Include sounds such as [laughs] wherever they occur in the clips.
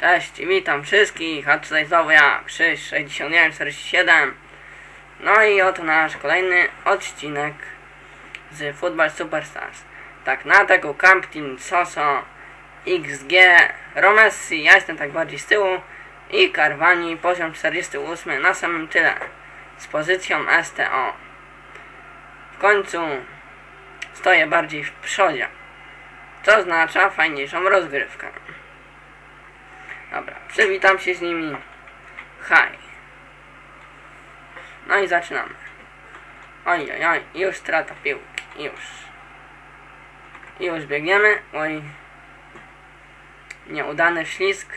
Cześć, witam wszystkich, a tutaj znowu ja, Krzyż 6147. No i oto nasz kolejny odcinek z Football Superstars. Tak, na tego Camp Soso, XG, Romessi, ja jestem tak bardziej z tyłu i Carvani, poziom 48 na samym tyle, z pozycją STO. W końcu stoję bardziej w przodzie, co oznacza fajniejszą rozgrywkę. Dobra, przywitam się z nimi. Haj. No i zaczynamy. Oj, oj, oj, już strata piłki, już. Już biegniemy, oj. Nieudany ślisk.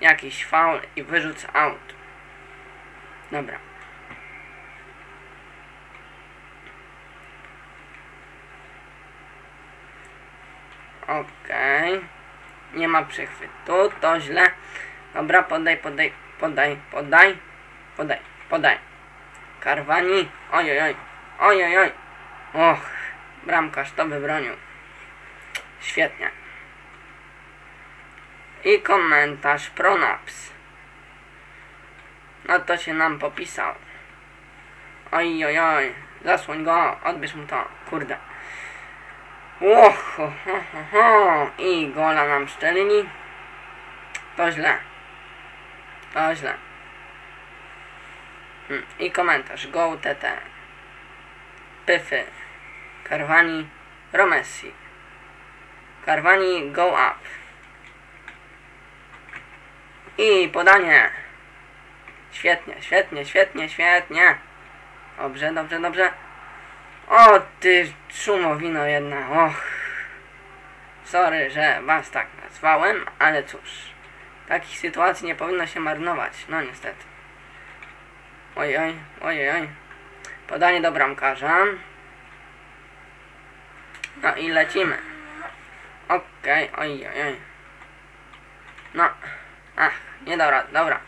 Jakiś faul i wyrzut out. Dobra. Okej. Okay. Nie ma przechwytu, to źle. Dobra, podaj, podaj, podaj, podaj, podaj, podaj. Karwani. Oj, oj, oj. Oj, oj, oj. Och, bramkarz to wybronił. Świetnie. I komentarz Pronaps. No to się nam popisał. Oj, oj, oj. Zasłoń go, odbierz mu to. Kurde. Oho, ho, ho, ho. I gola nam szczelili. To źle. To źle. Hmm. I komentarz. Go TT. Pyfy. Carvani. Romessi. Carvani go up. I podanie. Świetnie, świetnie, świetnie, świetnie. Dobrze, dobrze, dobrze. O ty szumowino jedna, och. Sorry, że was tak nazwałem, ale cóż. Takich sytuacji nie powinno się marnować, no niestety. Ojoj, ojoj. Podanie do bramkarza. No i lecimy. Okej, okay, ojoj. No, ach, nie dobra, dobra.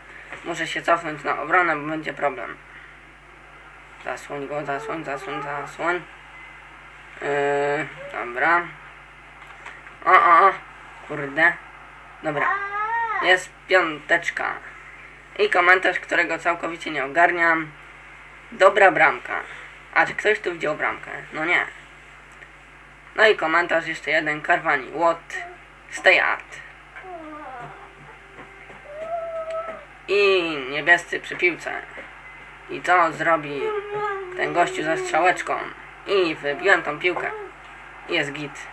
Muszę się cofnąć na obronę, bo będzie problem. Zasłoń go, zasłoń, zasłoń, zasłoń. Yy, dobra. O, o, o. Kurde. Dobra. Jest piąteczka. I komentarz, którego całkowicie nie ogarniam. Dobra bramka. A czy ktoś tu widział bramkę? No nie. No i komentarz jeszcze jeden. Carvani. What? Stay out. I niebiescy przy piłce. I co zrobi ten gościu ze strzałeczką? I wybiłem tą piłkę. Jest git.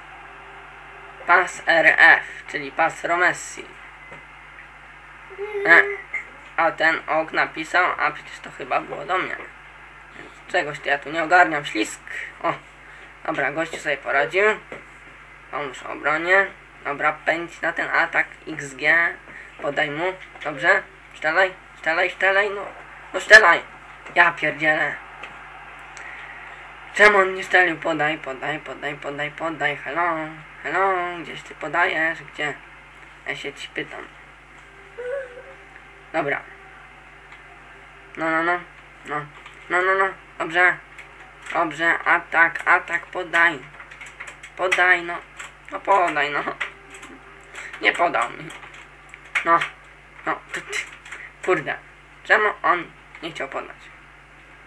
Pas RF, czyli pas Romessi. E, a ten ok napisał, a przecież to chyba było do mnie. Czegoś to ja tu nie ogarniam. Ślisk. O, dobra, gościu sobie poradził. Pomóż obronie. Dobra, pędź na ten atak XG. Podaj mu. Dobrze. Szczelaj, szczelaj, szczelaj. No, no szczelaj. Ja pierdzielę. Czemu on nie strzelił? Podaj, podaj, podaj, podaj, podaj. Hello, hello, gdzieś ty podajesz? Gdzie? Ja się ci pytam. Dobra. No, no, no. No, no, no, no. Dobrze. Dobrze, atak, atak, podaj. Podaj, no. No podaj, no. Nie podał mi. No, no. Kurde. Czemu on nie chciał podać?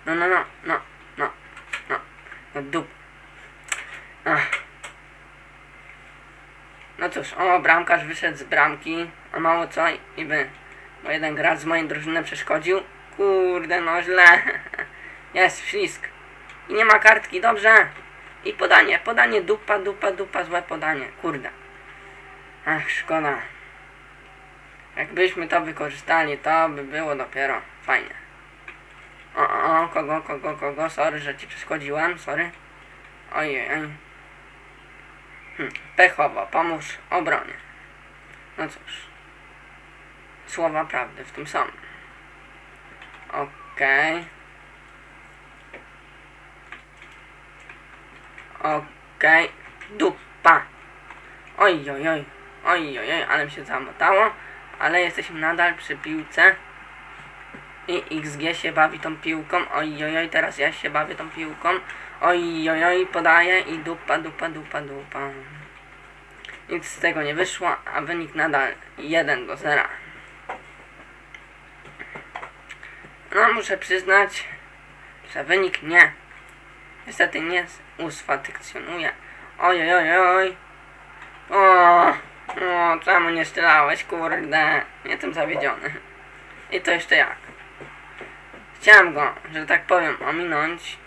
No, no, no, no, no, no, no dup. Ach. No cóż, o, bramkarz wyszedł z bramki, a mało co i by, bo jeden gracz z mojej drużyny przeszkodził. Kurde, no źle. [laughs] Jest ślisk. I nie ma kartki, dobrze. I podanie, podanie, dupa, dupa, dupa, złe podanie. Kurde. Ach, szkoda. Jakbyśmy to wykorzystali, to by było dopiero fajnie. O, o, kogo, kogo, kogo, sorry, że ci przeszkodziłem, sorry. Ojej, oj. Hm, pechowo, pomóż obronie. No cóż. Słowa prawdy w tym są. Okej. Okay. Okej. Okay. Dupa. Oj, oj, oj. Oj, oj, oj, ale mi się zamotało. Ale jesteśmy nadal przy piłce. I XG się bawi tą piłką. Oj, oj, oj, teraz ja się bawię tą piłką. Oj, oj, oj, podaję i dupa, dupa, dupa, dupa. Nic z tego nie wyszło, a wynik nadal 1 do 0. No, muszę przyznać, że wynik nie. Niestety nie usatysfakcjonuje. Oj, oj, oj. O, o, czemu nie strzelałeś, kurde. Jestem zawiedziony. I to jeszcze jak. Chciałem go, że tak powiem, ominąć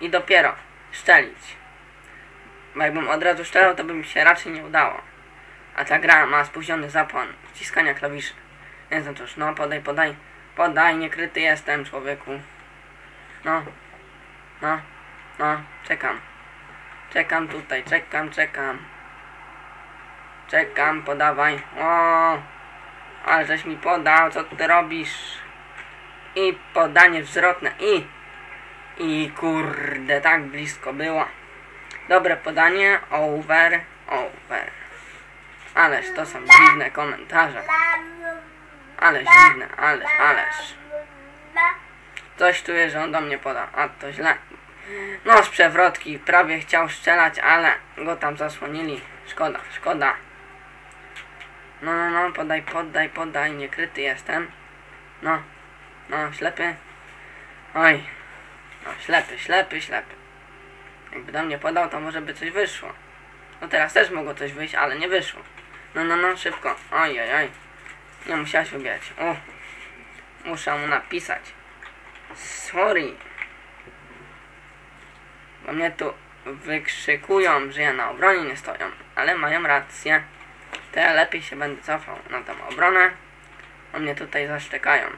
i dopiero szczelić. Bo jakbym od razu strzelał, to by mi się raczej nie udało. A ta gra ma spóźniony zapłon wciskania klawiszy. Więc no cóż, no podaj, podaj, podaj, niekryty jestem, człowieku. No, no, no, czekam. Czekam tutaj, czekam, czekam. Czekam, podawaj. O, ale żeś mi podał, co ty robisz? I podanie wzrotne, i, i kurde, tak blisko było. Dobre podanie, over, over. Ależ to są dziwne komentarze. Ależ dziwne, ależ, ależ. Coś czuję, że on do mnie poda, a to źle. No z przewrotki, prawie chciał strzelać, ale go tam zasłonili. Szkoda, szkoda. No, no, no, podaj, podaj, podaj, niekryty jestem. No, no, ślepy. Oj, no, ślepy, ślepy, ślepy. Jakby do mnie podał, to może by coś wyszło. No teraz też mogło coś wyjść, ale nie wyszło. No, no, no, szybko. Oj, oj, oj. Nie musiałeś ubierać. O, muszę mu napisać. Sorry. Bo mnie tu wykrzykują, że ja na obronie nie stoją. Ale mają rację. To ja lepiej się będę cofał na tą obronę. A mnie tutaj zaszczekają.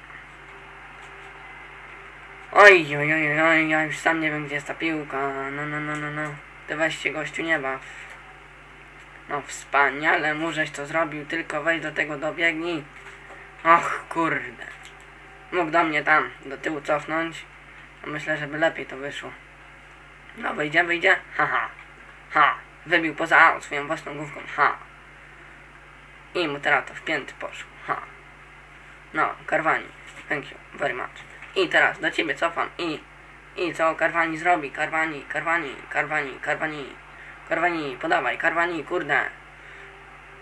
Oj, oj, oj, oj, ja już sam nie wiem, gdzie jest ta piłka. No, no, no, no, no. Ty weź się gościu nie baw. No wspaniale, mużeś to zrobił, tylko wejdź do tego dobiegnij. Och, kurde. Mógł do mnie tam, do tyłu cofnąć. Myślę, żeby lepiej to wyszło. No, wyjdzie, wyjdzie. Haha. Ha. Wybił poza aut swoją własną główką. Ha. I mu teraz to w pięty poszło. Ha. No, Karwani. Thank you very much. I teraz do ciebie cofam. I, i co Karwani zrobi? Karwani, Karwani, Karwani, Karwani. Karwani, podawaj, Karwani, kurde.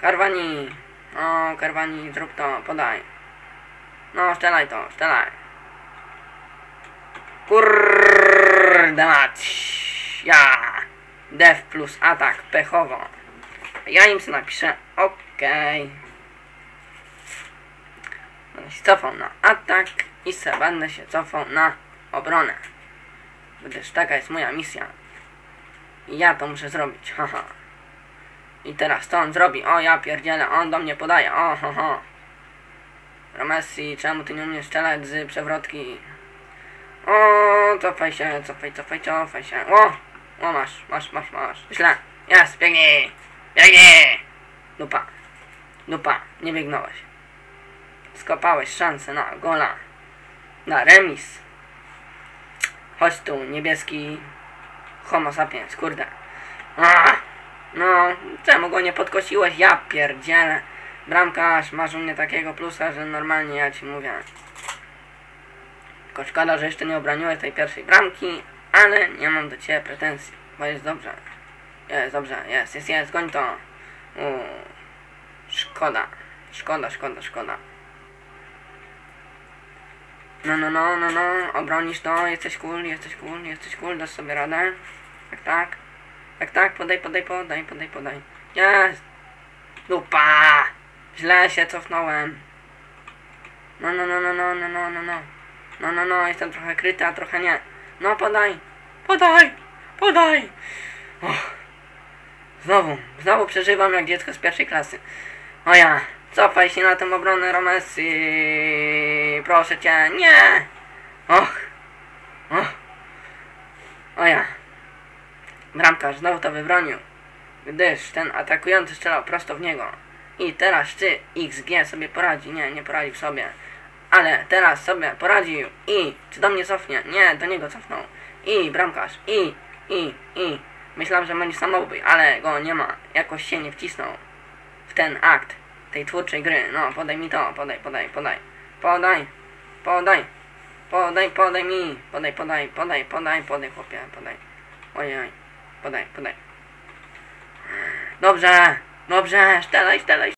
Karwani. O, Karwani, zrób to, podaj. No, strzelaj to, strzelaj. Kurde mać. Ja. Def plus atak, pechowo. Ja im sobie napiszę, okej. Będę się cofał na atak i se będę się cofał na obronę. Gdyż taka jest moja misja. I ja to muszę zrobić, haha. I teraz to on zrobi, o ja pierdzielę, on do mnie podaje, o ho ho. Romessi, czemu ty nie umiesz strzelać z przewrotki? O, cofaj się, cofaj, cofaj, cofaj się. O, o masz, masz, masz, masz. Źle, jest, biegnij, biegnij. Dupa, dupa, nie biegnąłeś. Skopałeś szansę na gola, na remis. Chodź tu, niebieski homo sapiens, kurde. A, no, czemu go nie podkosiłeś? Ja pierdzielę. Bramkarz, masz u mnie takiego plusa, że normalnie ja ci mówię. Tylko szkoda, że jeszcze nie obroniłeś tej pierwszej bramki, ale nie mam do ciebie pretensji, bo jest dobrze. Jest dobrze, jest, jest, jest, goń to. Uuu, szkoda, szkoda, szkoda, szkoda. No, no, no, no, no, obronisz to, jesteś cool, jesteś cool, jesteś cool, dasz sobie radę. Tak, tak. Tak, tak, podaj, podaj, podaj, podaj, podaj. Jest! Dupa! Źle się cofnąłem. No, no, no, no, no, no, no, no, no. No, no, no, jestem trochę kryty, a trochę nie. No, podaj! Podaj! Podaj! Och. Znowu, znowu przeżywam jak dziecko z pierwszej klasy. O ja, cofaj się na tę obronę Romessi. Proszę cię, nie! Och! Och! O ja. Bramkarz znowu to wybronił, gdyż ten atakujący strzelał prosto w niego. I teraz czy XG sobie poradzi? Nie, nie poradził sobie. Ale teraz sobie poradził. I czy do mnie cofnie? Nie, do niego cofnął. I bramkarz. I, i, i. Myślałem, że będzie samobój, ale go nie ma. Jakoś się nie wcisnął w ten akt tej twórczej gry. No, podaj mi to, podaj, podaj, podaj. Podaj, podaj, podaj, podaj mi. Podaj, podaj, podaj, podaj, podaj, chłopie, podaj. Ojej, podaj, podaj. Dobrze, Dobrze, strzelaj, strzelaj.